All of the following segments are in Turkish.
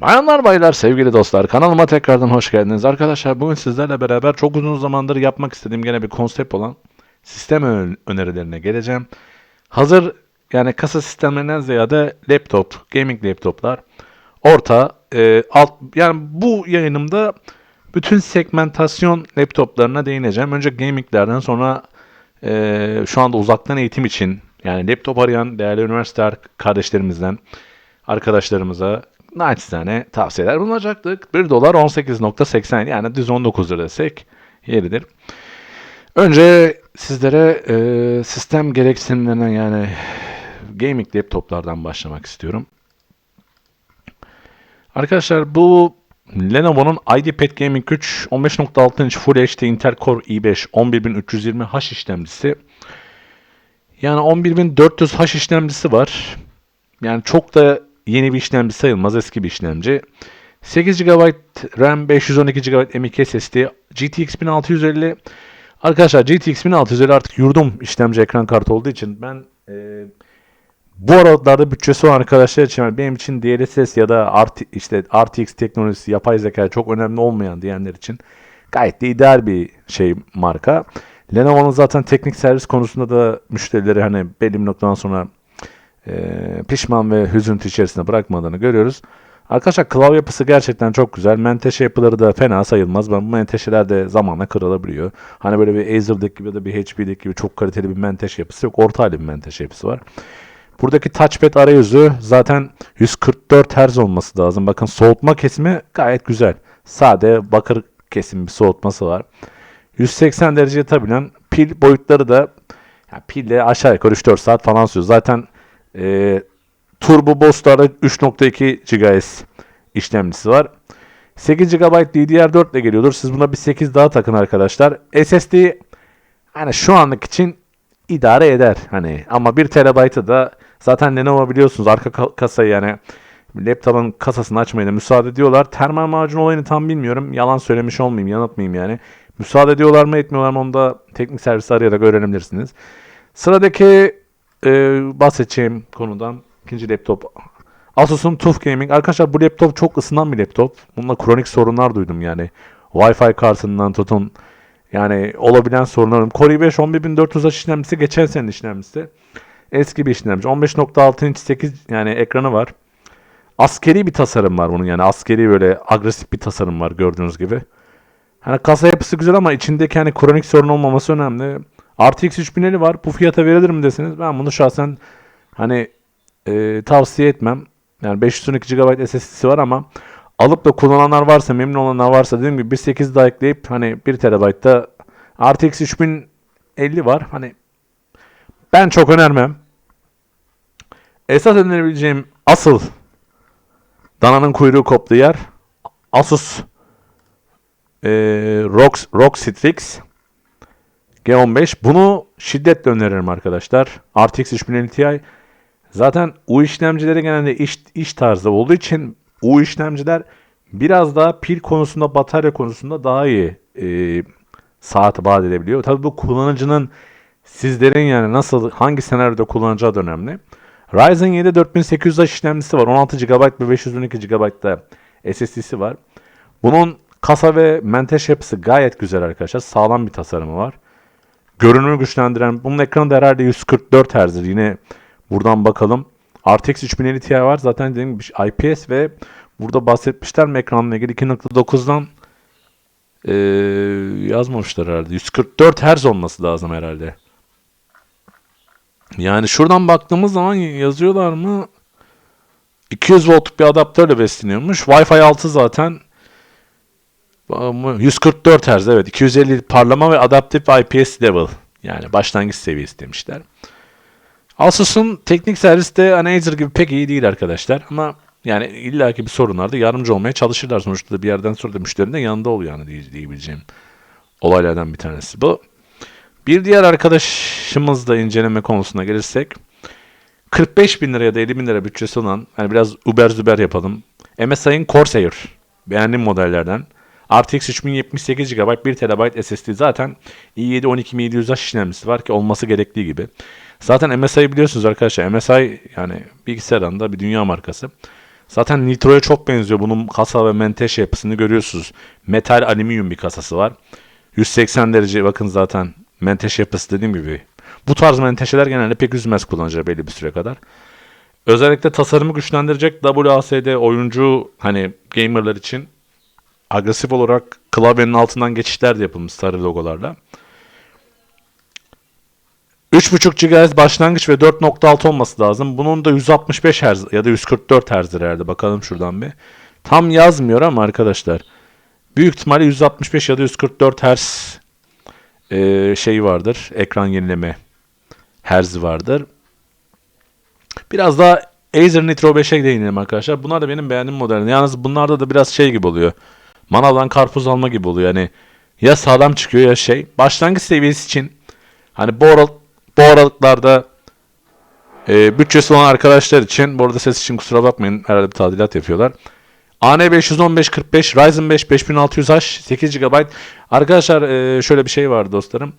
Bayanlar baylar sevgili dostlar kanalıma tekrardan hoş geldiniz. Arkadaşlar bugün sizlerle beraber çok uzun zamandır yapmak istediğim gene bir konsept olan sistem ön- önerilerine geleceğim. Hazır yani kasa sistemlerinden ziyade laptop, gaming laptoplar orta e, alt yani bu yayınımda bütün segmentasyon laptoplarına değineceğim. Önce gaminglerden sonra e, şu anda uzaktan eğitim için yani laptop arayan değerli üniversite ar- kardeşlerimizden arkadaşlarımıza naçizane tavsiyeler bulunacaktık. 1 dolar 18.80 yani düz 19 lira desek yeridir. Önce sizlere e, sistem gereksinimlerinden yani gaming laptoplardan başlamak istiyorum. Arkadaşlar bu Lenovo'nun IdeaPad Gaming 3 15.6 inç Full HD Intel Core i5 11320H işlemcisi. Yani 11400H işlemcisi var. Yani çok da yeni bir işlemci sayılmaz. Eski bir işlemci. 8 GB RAM, 512 GB M.2 SSD, GTX 1650. Arkadaşlar GTX 1650 artık yurdum işlemci ekran kartı olduğu için ben e, bu aralarda bütçesi olan arkadaşlar için yani benim için DLSS ya da RT, işte RTX teknolojisi, yapay zeka çok önemli olmayan diyenler için gayet de ideal bir şey marka. Lenovo'nun zaten teknik servis konusunda da müşterileri hani belli bir noktadan sonra e, pişman ve hüzüntü içerisinde bırakmadığını görüyoruz. Arkadaşlar klavye yapısı gerçekten çok güzel. Menteşe yapıları da fena sayılmaz. Ben bu menteşeler de zamanla kırılabiliyor. Hani böyle bir Acer'daki gibi ya da bir HP'deki gibi çok kaliteli bir menteşe yapısı yok. Orta halli bir menteşe yapısı var. Buradaki touchpad arayüzü zaten 144 Hz olması lazım. Bakın soğutma kesimi gayet güzel. Sade bakır kesim bir soğutması var. 180 derece yatabilen pil boyutları da yani pille aşağı yukarı 3-4 saat falan sürüyor. Zaten e, Turbo Boost'larda 3.2 GHz işlemcisi var. 8 GB DDR4 ile geliyordur. Siz buna bir 8 daha takın arkadaşlar. SSD hani şu anlık için idare eder hani ama 1 TB'ı da zaten Lenovo biliyorsunuz arka ka- kasayı yani laptopun kasasını açmaya da müsaade ediyorlar. Termal macun olayını tam bilmiyorum. Yalan söylemiş olmayayım, yanıltmayayım yani. Müsaade ediyorlar mı etmiyorlar mı onu da teknik servisi arayarak öğrenebilirsiniz. Sıradaki e, bahsedeceğim konudan ikinci laptop Asus'un TUF Gaming. Arkadaşlar bu laptop çok ısınan bir laptop. Bununla kronik sorunlar duydum yani. Wi-Fi kartından tutun. Yani olabilen sorunlarım. Core i5 11400H işlemcisi geçen senenin işlemcisi. Eski bir işlemci. 15.6 inç 8 yani ekranı var. Askeri bir tasarım var bunun yani. Askeri böyle agresif bir tasarım var gördüğünüz gibi. Hani kasa yapısı güzel ama içindeki hani kronik sorun olmaması önemli. RTX 3050 var. Bu fiyata verilir mi deseniz ben bunu şahsen hani e, tavsiye etmem. Yani 512 GB SSD'si var ama alıp da kullananlar varsa, memnun olanlar varsa dediğim gibi 1.8 daha ekleyip hani 1 TB'da RTX 3050 var. Hani ben çok önermem. Esas önerebileceğim asıl dananın kuyruğu koptuğu yer Asus e, ROG, ROG Strix G15. Bunu şiddetle öneririm arkadaşlar. RTX 3050 Ti Zaten U işlemcileri genelde iş, iş tarzı olduğu için U işlemciler biraz daha pil konusunda, batarya konusunda daha iyi e, saat vaat edebiliyor. Tabii bu kullanıcının sizlerin yani nasıl, hangi senaryoda kullanacağı da önemli. Ryzen 7 4800H işlemcisi var. 16 GB ve 512 GB da SSD'si var. Bunun kasa ve menteşe yapısı gayet güzel arkadaşlar. Sağlam bir tasarımı var. Görünümü güçlendiren, bunun ekranı da herhalde 144 Hz. Yine Buradan bakalım. RTX 3050 Ti var. Zaten dediğim gibi IPS ve burada bahsetmişler mi ekranla ilgili 2.9'dan ee, yazmamışlar herhalde. 144 Hz olması lazım herhalde. Yani şuradan baktığımız zaman yazıyorlar mı? 200 volt bir adaptörle besleniyormuş. Wi-Fi 6 zaten 144 Hz evet. 250 parlama ve adaptif IPS level. Yani başlangıç seviyesi demişler. Asus'un teknik hani Acer gibi pek iyi değil arkadaşlar. Ama yani illaki bir sorunlarda yardımcı olmaya çalışırlar. Sonuçta da bir yerden sonra da müşterinin de yanında oluyor yani diye, diyebileceğim olaylardan bir tanesi bu. Bir diğer arkadaşımız da inceleme konusuna gelirsek 45 bin lira ya da 50 bin lira bütçesi olan yani biraz uber züber yapalım. MSI'ın Corsair beğendiğim modellerden. RTX 3078 GB 1 TB SSD zaten i7 12700H işlemcisi var ki olması gerektiği gibi. Zaten MSI biliyorsunuz arkadaşlar. MSI yani bilgisayar alanında bir dünya markası. Zaten Nitro'ya çok benziyor. Bunun kasa ve menteşe yapısını görüyorsunuz. Metal alüminyum bir kasası var. 180 derece bakın zaten menteşe yapısı dediğim gibi. Bu tarz menteşeler genelde pek üzmez kullanıcıya belli bir süre kadar. Özellikle tasarımı güçlendirecek WASD oyuncu hani gamerlar için agresif olarak klavyenin altından geçişler de yapılmış sarı logolarla. 3.5 GHz başlangıç ve 4.6 olması lazım. Bunun da 165 Hz ya da 144 Hz herhalde. Bakalım şuradan bir. Tam yazmıyor ama arkadaşlar. Büyük ihtimalle 165 ya da 144 Hz e, şey vardır. Ekran yenileme Hz vardır. Biraz daha Acer Nitro 5'e değinelim arkadaşlar. Bunlar da benim beğendiğim modeller. Yalnız bunlarda da biraz şey gibi oluyor. Manavdan karpuz alma gibi oluyor. Yani ya sağlam çıkıyor ya şey. Başlangıç seviyesi için hani bu, aral bu aralıklarda e, bütçesi olan arkadaşlar için bu arada ses için kusura bakmayın. Herhalde bir tadilat yapıyorlar. AN51545 Ryzen 5 5600H 8 GB. Arkadaşlar e, şöyle bir şey var dostlarım.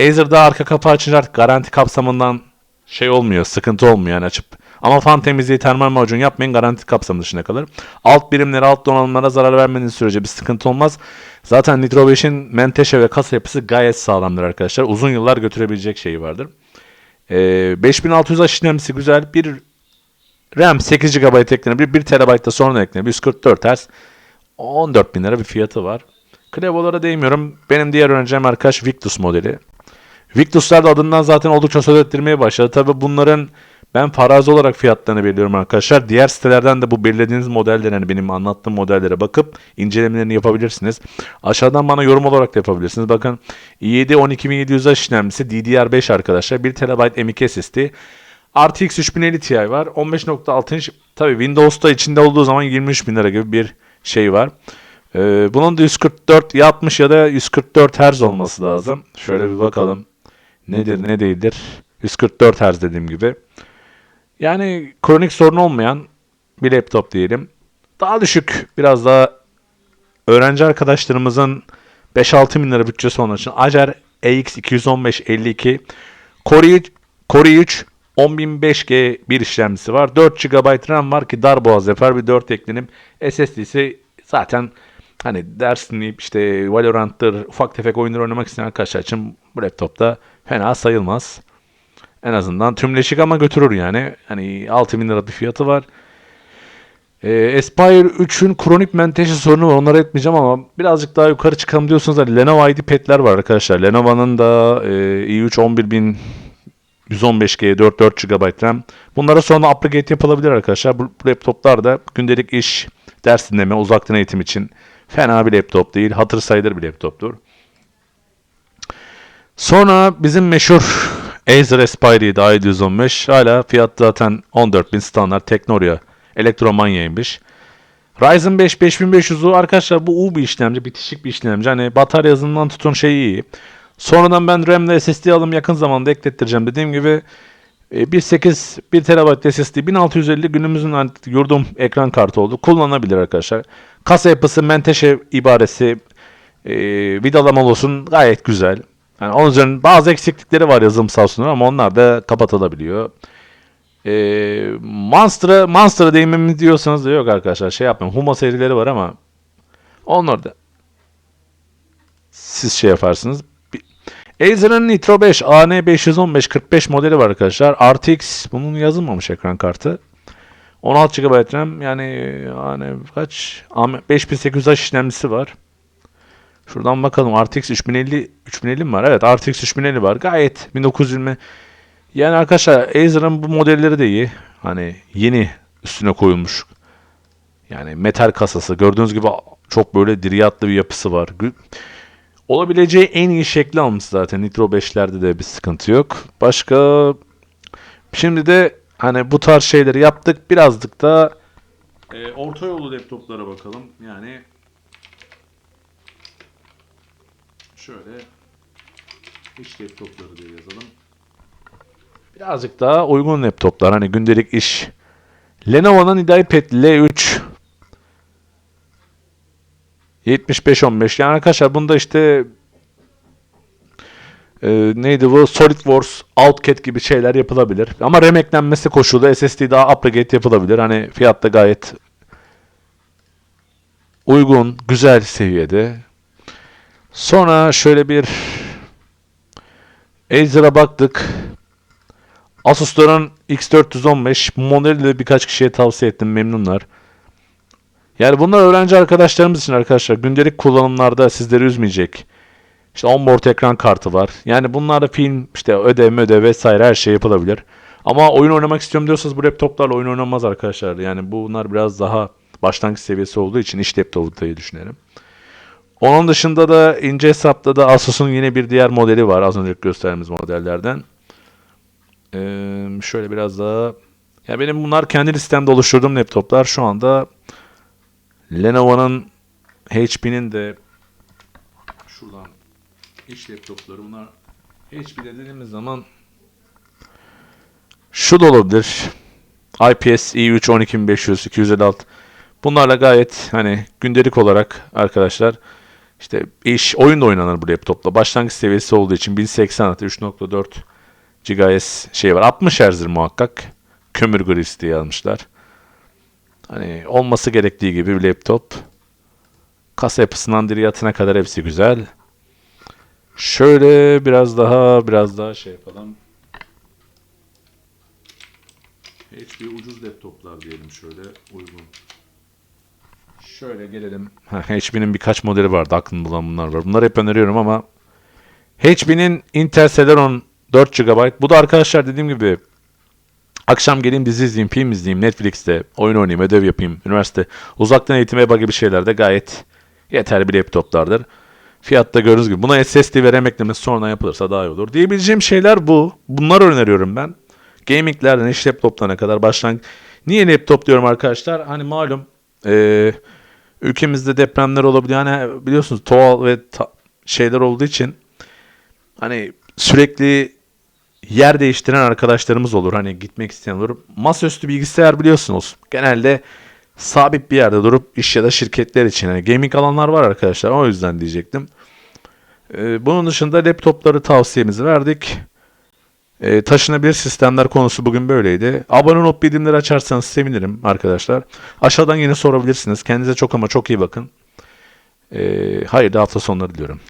Acer'da arka kapağı açınca artık garanti kapsamından şey olmuyor, sıkıntı olmuyor yani açıp. Ama fan temizliği termal macun yapmayın garanti kapsamı dışında kalır. Alt birimlere, alt donanımlara zarar vermediğiniz sürece bir sıkıntı olmaz. Zaten Nitro 5'in menteşe ve kasa yapısı gayet sağlamdır arkadaşlar. Uzun yıllar götürebilecek şeyi vardır. Ee, 5600 işlemcisi güzel. Bir RAM 8 GB eklenebilir. 1 TB da sonra eklenebilir. 144 Hz. 14 bin lira bir fiyatı var. Klevolara değmiyorum. Benim diğer öğrencim arkadaş Victus modeli. Victus'lar da adından zaten oldukça söz ettirmeye başladı. Tabi bunların ben farazi olarak fiyatlarını belirliyorum arkadaşlar. Diğer sitelerden de bu belirlediğiniz modellere yani benim anlattığım modellere bakıp incelemelerini yapabilirsiniz. Aşağıdan bana yorum olarak da yapabilirsiniz. Bakın i7 12700 işlemcisi DDR5 arkadaşlar. 1 TB M.2 SSD. RTX 3050 Ti var. 15.6 inç. Tabi Windows'ta içinde olduğu zaman 23 bin lira gibi bir şey var. Ee, bunun da 144 ya 60 ya da 144 Hz olması lazım. Şöyle bir bakalım. Nedir ne değildir. 144 Hz dediğim gibi. Yani kronik sorun olmayan bir laptop diyelim. Daha düşük biraz daha öğrenci arkadaşlarımızın 5-6 bin lira bütçesi olan için Acer AX 215 52 Core Core i3 10005G bir işlemcisi var. 4 GB RAM var ki darboğaz yapar bir 4 eklenim. SSD'si zaten hani ders dinleyip işte Valorant'tır ufak tefek oyunlar oynamak isteyen arkadaşlar için bu laptopta fena sayılmaz. En azından tümleşik ama götürür yani. Hani 6000 lira bir fiyatı var. E, Aspire 3'ün kronik menteşe sorunu var. Onları etmeyeceğim ama birazcık daha yukarı çıkalım diyorsanız hani Lenovo ID var arkadaşlar. Lenovo'nun da e, i3 11000 115G 4 4 GB RAM. Bunlara sonra upgrade yapılabilir arkadaşlar. Bu, bu laptoplar da gündelik iş, ders dinleme, uzaktan eğitim için fena bir laptop değil. Hatır sayılır bir laptoptur. Sonra bizim meşhur Acer Aspire daha 715 hala fiyat zaten 14.000 standart Teknoria elektromanyaymış. Ryzen 5 5500'u arkadaşlar bu U bir işlemci, bitişik bir işlemci. Hani batarya hızından tutun şey iyi. Sonradan ben RAM ile SSD alım yakın zamanda eklettireceğim. Dediğim gibi 1.8 1 TB SSD 1650 günümüzün artık yurdum ekran kartı oldu. Kullanılabilir arkadaşlar. Kasa yapısı menteşe ibaresi e, vidalama olsun gayet güzel. Yani onun üzerine bazı eksiklikleri var yazılımsal sunum ama onlar da kapatılabiliyor. Ee, Monster'a Monster'a değinmemi diyorsanız da yok arkadaşlar şey yapmayın. Huma serileri var ama onlar da siz şey yaparsınız. Acer'ın Nitro 5 AN515 45 modeli var arkadaşlar. RTX bunun yazılmamış ekran kartı. 16 GB RAM yani yani kaç 5800H işlemcisi var. Şuradan bakalım RTX 3050 3050 mi var? Evet RTX 3050 var. Gayet 1920. Yani arkadaşlar Acer'ın bu modelleri de iyi. Hani yeni üstüne koyulmuş. Yani metal kasası. Gördüğünüz gibi çok böyle diriyatlı bir yapısı var. Olabileceği en iyi şekli almış zaten. Nitro 5'lerde de bir sıkıntı yok. Başka şimdi de hani bu tarz şeyleri yaptık. Birazcık da e, orta yolu laptoplara bakalım. Yani şöyle iş laptopları diye yazalım. Birazcık daha uygun laptoplar. Hani gündelik iş. Lenovo'nun IdeaPad L3 7515 yani arkadaşlar bunda işte e, neydi bu? Solid Wars, Outcat gibi şeyler yapılabilir. Ama remeklenmesi koşulu SSD daha upgrade yapılabilir. Hani fiyat da gayet uygun, güzel seviyede. Sonra şöyle bir Acer'a baktık. Asus'ların X415 modeli de birkaç kişiye tavsiye ettim. Memnunlar. Yani bunlar öğrenci arkadaşlarımız için arkadaşlar. Gündelik kullanımlarda sizleri üzmeyecek. İşte onboard ekran kartı var. Yani bunlarda film, işte ödev, ödev vesaire her şey yapılabilir. Ama oyun oynamak istiyorum diyorsanız bu laptoplarla oyun oynanmaz arkadaşlar. Yani bunlar biraz daha başlangıç seviyesi olduğu için iş laptopu diye düşünelim. Onun dışında da ince hesapta da Asus'un yine bir diğer modeli var. Az önce gösterdiğimiz modellerden. Ee, şöyle biraz daha... Ya benim bunlar kendi listemde oluşturduğum laptoplar. Şu anda Lenovo'nun HP'nin de şuradan iş laptopları bunlar HP'de dediğimiz zaman şu da olabilir. IPS i3 12500 256 Bunlarla gayet hani gündelik olarak arkadaşlar işte iş oyun da oynanır bu laptopla. Başlangıç seviyesi olduğu için 1080 3.4 GHz şey var. 60 Hz'dir muhakkak. Kömür grisi diye almışlar. Hani olması gerektiği gibi bir laptop. Kasa yapısından diriyatına kadar hepsi güzel. Şöyle biraz daha biraz daha şey yapalım. HP ucuz laptoplar diyelim şöyle uygun. Şöyle gelelim. HP'nin birkaç modeli vardı aklımda olan bunlar var. Bunları hep öneriyorum ama HP'nin Intel Celeron 4 GB. Bu da arkadaşlar dediğim gibi akşam geleyim dizi izleyeyim, film izleyeyim, Netflix'te oyun oynayayım, ödev yapayım, üniversite uzaktan eğitime bak gibi şeylerde gayet yeterli bir laptoplardır. Fiyatta gördüğünüz gibi. Buna SSD ve RAM sonradan yapılırsa daha iyi olur. Diyebileceğim şeyler bu. Bunları öneriyorum ben. Gaming'lerden iş laptoplarına kadar başlangıç. Niye laptop diyorum arkadaşlar? Hani malum eee, ülkemizde depremler olabiliyor. Hani biliyorsunuz doğal ve şeyler olduğu için hani sürekli yer değiştiren arkadaşlarımız olur. Hani gitmek isteyen olur. Masaüstü bilgisayar biliyorsunuz. Genelde sabit bir yerde durup iş ya da şirketler için. Hani gaming alanlar var arkadaşlar. O yüzden diyecektim. Ee, bunun dışında laptopları tavsiyemizi verdik. Ee, taşınabilir sistemler konusu bugün böyleydi. Abone olup bildirimleri açarsanız sevinirim arkadaşlar. Aşağıdan yine sorabilirsiniz. Kendinize çok ama çok iyi bakın. Ee, hayırlı hafta sonları diliyorum.